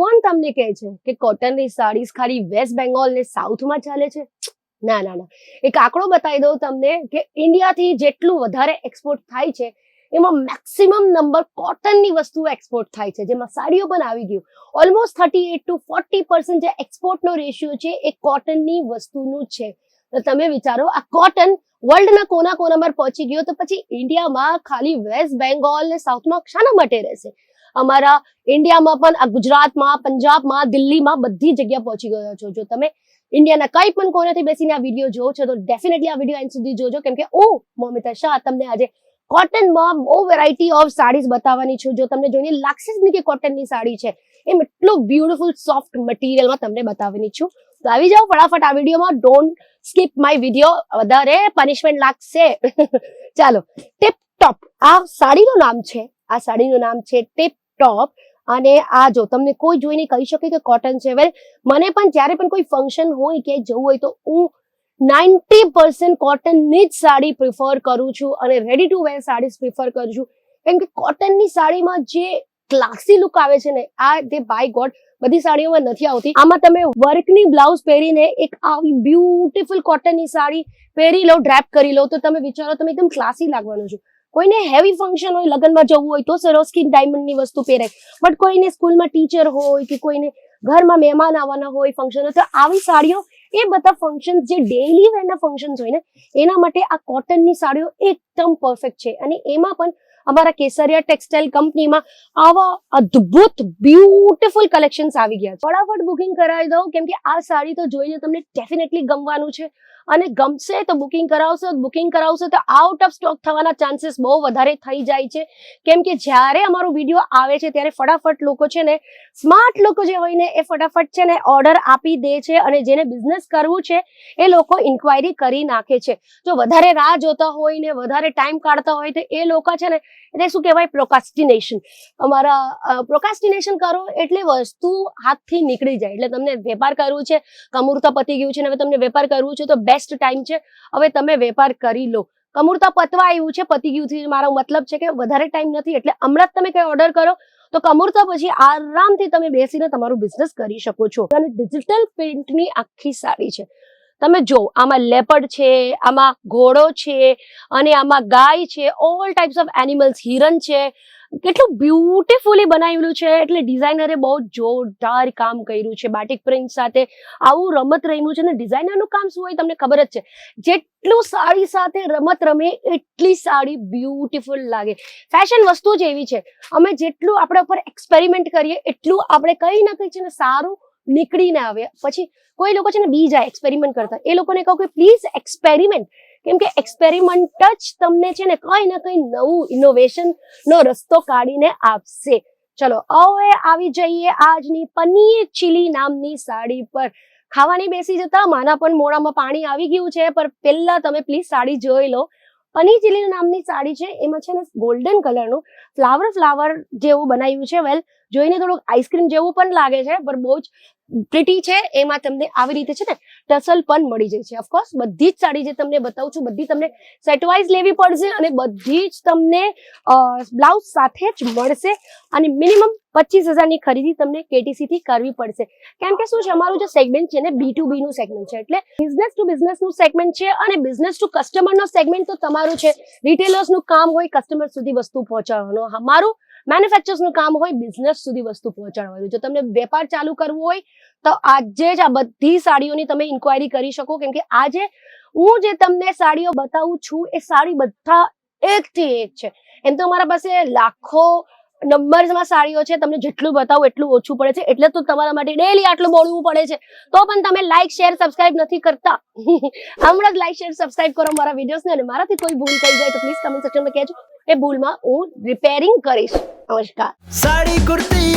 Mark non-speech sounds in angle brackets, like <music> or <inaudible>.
કોણ તમને કહે છે કે કોટનની સાડીઝ ખાલી વેસ્ટ બેંગોલ ને સાઉથમાં ચાલે છે? ના ના ના. એક આંકડો બતાવી દઉં તમને કે ઇન્ડિયાથી જેટલું વધારે એક્સપોર્ટ થાય છે, એમાં મેક્સિમમ નંબર કોટનની વસ્તુઓ એક્સપોર્ટ થાય છે. જેમાં સાડીઓ પણ આવી ગયું. Almost thirty eight to forty percent જે એક્સપોર્ટનો રેશિયો છે, એ કોટનની વસ્તુનું છે. તો તમે વિચારો, આ કોટન વર્લ્ડના કોના કોના પર પહોંચી ગયો, તો પછી ઇન્ડિયામાં ખાલી વેસ્ટ બેંગોલ ને સાઉથમાં શાના માટે રહેશે? અમારા ઇન્ડિયામાં પણ ગુજરાતમાં, પંજાબમાં, દિલ્હીમાં બધી જગ્યા પહોંચી ગયો છો. જો તમે ઇન્ડિયાના કઈ પણ કોનેથી બેસીને આ વીડિયો જોવો છો, તો ડેફિનેટલી આ વીડિયો એન્ડ સુધી જોજો. કેમ કે ઓ મોમિતા શાહ, તમને આજે કોટનમાં બહુ વેરાયટી ઓફ સાડીઝ બતાવવાની છું. જો તમને જોઈને લાગશે જ નહીં કે કોટનની સાડી છે, એમ એટલું બ્યુટીફુલ સોફ્ટ મટીરિયલમાં તમને બતાવવાની છું. તો આવી જાઓ ફટાફટ આ વિડીયોમાં. ડોન્ટ સ્કીપ માય વીડિયો વધારે પનિશમેન્ટ લાગશે. <laughs> ચાલો ટિપ ટોપ આ સાડીનું નામ છે, આ સાડીનું નામ છે ટિપ ટોપ અને આ જો, તમને કોઈ જોઈને કહી શકે કે કોટન છે. વેલ મને પણ જ્યારે પણ કોઈ ફંક્શન હોય કે જવું હોય તો હું નાઇન્ટી પર્સન્ટ કોટનની જ સાડી પ્રિફર કરું છું અને ready to wear saris prefer કરું છું. કેમ કે કોટનની સાડીમાં જે ક્લાસી લુક આવે છે ને, આ જે બાય ગોડ બધી સાડીઓમાં નથી આવતી. આમાં તમે વર્કની બ્લાઉઝ પહેરીને એક આવી બ્યુટીફુલ કોટનની સાડી પહેરી લો ડ્રેપ કરી લો, તો તમે વિચારો તમે એકદમ ક્લાસી લાગવાનું છો. કોઈને હેવી ફંક્શન હોય, લગ્નમાં જવું હોય તો સરોસ્કિન ડાયમંડની વસ્તુ પહેરે. બટ કોઈને સ્કૂલમાં ટીચર હોય કે કોઈને ઘરમાં મહેમાન આવવાના હોય ફંક્શન હોય, તો આવી સાડીઓ એ બધા ફંક્શન જે ડેઈલી વેરના ફંક્શન્સ હોય ને, એના માટે આ કોટનની સાડીઓ એકદમ પરફેક્ટ છે. અને એમાં પણ અમારા કેસરિયા ટેક્સટાઇલ કંપનીમાં આવા અદ્ભુત બ્યુટીફુલ કલેક્શન્સ આવી ગયા ફટાફટ બુકિંગ કરાવી દઉં, કેમ કે આ સાડી તો જોઈને તમને ડેફિનેટલી ગમવાનું છે. અને ગમશે તો બુકિંગ કરાવશો બુકિંગ કરાવશો તો આઉટ ઓફ સ્ટોક થવાના ચાન્સીસ બહુ વધારે થઈ જાય છે. કેમ કે જ્યારે અમારો વીડિયો આવે છે ત્યારે ફટાફટ લોકો છે ને સ્માર્ટ લોકો જે હોય ને, એ ફટાફટ છે ને ઓર્ડર આપી દે છે અને જેને બિઝનેસ કરવું છે, એ લોકો ઇન્ક્વાયરી કરી નાખે છે. જો વધારે રાહ જોતા હોય ને, વધારે ટાઈમ કાઢતા હોય તો એ લોકો છે ને, એટલે શું કહેવાય? પ્રોકાસ્ટિનેશન અમારા પ્રોકાસ્ટિનેશન કરો એટલે વસ્તુ હાથથી નીકળી જાય. એટલે તમને વેપાર કરવું છે, કમૂરતા પતી ગયું છે ને, હવે તમને વેપાર કરવું છે, તો બેસ્ટ ટાઈમ છે. હવે તમે વેપાર કરી લો. કમૂરતા પતવા આવ્યું છે, પતી ગયું થી મારો મતલબ છે કે વધારે ટાઈમ નથી, એટલે હમણાં જ તમે કઈ ઓર્ડર કરો, તો કમૂરતા પછી આરામથી તમે બેસીને તમારું બિઝનેસ કરી શકો છો. અને ડિજિટલ પ્રિન્ટની આખી સાડી છે. તમે જો, આમાં લેપડ છે, આમાં ઘોડો છે, અને આમાં ગાય છે ઓલ ટાઈપ્સ ઓફ એનિમલ્સ હિરન છે કેટલું બ્યુટીફુલી બનાવેલું છે. એટલે ડિઝાઇનરે બહુ જોરદાર કામ કર્યું છે. બાટિક પ્રિન્ટ સાથે આવું રમત રમ્યું છે ને ડિઝાઇનરનું કામ શું હોય તમને ખબર જ છે. જેટલું સાડી સાથે રમત રમે એટલી સાડી બ્યુટીફુલ લાગે. ફેશન વસ્તુ જ એવી છે. અમે જેટલું આપણે ઉપર એક્સપેરિમેન્ટ કરીએ એટલું આપણે કંઈ ના કંઈ છે ને સારું નીકળીને આવે. પછી કોઈ લોકો છે ને બી જાય એક્સપેરિમેન્ટ કરતા. એ લોકોને કહું કે પ્લીઝ એક્સપેરિમેન્ટ કેમ કે એક્સપેરિમેન્ટ જ તમને છે ને કંઈ ને કંઈ નવું ઇનોવેશન નો રસ્તો કાઢીને આપશે. ચલો, હવે આવી જઈએ આજની પનીર ચીલી નામની સાડી પર. ખાવાની બેસી જતા માના પણ મોડામાં પાણી આવી ગયું છે, પણ પહેલા તમે પ્લીઝ સાડી જોઈ લો. પનીર ચીલી નામની સાડી છે. એમાં છે ને ગોલ્ડન કલરનું ફ્લાવર ફ્લાવર જેવું બનાવ્યું છે. વેલ જોઈને થોડુંક આઈસ્ક્રીમ જેવું પણ લાગે છે, પણ બહુ જ પ્રિટી છે. એમાં તમને આવી રીતે છે ને ટસલ પણ મળી જાય છે. ઓફકોર્સ બધી જ સાડી જે તમને બતાવું છું, બધી તમને સેટવાઇઝ લેવી પડશે અને બધી જ તમને બ્લાઉઝ સાથે જ મળશે. અને મિનિમમ પચીસ હજારની ખરીદી તમને કેટીસી થી કરવી પડશે. કેમ કે શું છે, અમારું જે સેગમેન્ટ છે ને બી ટુ બી નું સેગમેન્ટ છે. એટલે બિઝનેસ ટુ બિઝનેસનું સેગમેન્ટ છે અને બિઝનેસ ટુ કસ્ટમર નો સેગમેન્ટ તો તમારું છે. રિટેલર્સનું કામ હોય કસ્ટમર સુધી વસ્તુ પહોંચાડવાનું. અમારું મેન્યુફેક્ચર્સનું કામ હોય બિઝનેસ સુધી વસ્તુ પહોંચાડવાનું. જો તમને વેપાર ચાલુ કરવો હોય, તો આજે જ આ બધી સાડીઓની તમે ઇન્ક્વાયરી કરી શકો. કેમ કે આજે હું જે તમને સાડીઓ બતાવું છું, એ સાડી બધા એકથી એક છે. એમ તો અમારા પાસે લાખો નંબર્સમાં સાડીઓ છે, તમને જેટલું બતાવો એટલું ઓછું પડે છે. એટલે તો તમારા માટે ડેલી આટલું બોલવું પડે છે. તો પણ તમે લાઈક શેર સબસ્ક્રાઇબ નથી કરતા. <laughs> હમણાં જ લાઈક શેર સબસ્ક્રાઇબ કરો મારા વિડીયોસને અને મારાથી કોઈ ભૂલ થઈ જાય તો પ્લીઝ કમેન્ટ સેક્શનમાં કહેજો. એ ભૂલમાં હું રિપેરિંગ કરીશ. નમસ્કાર. સાડી, કુર્તી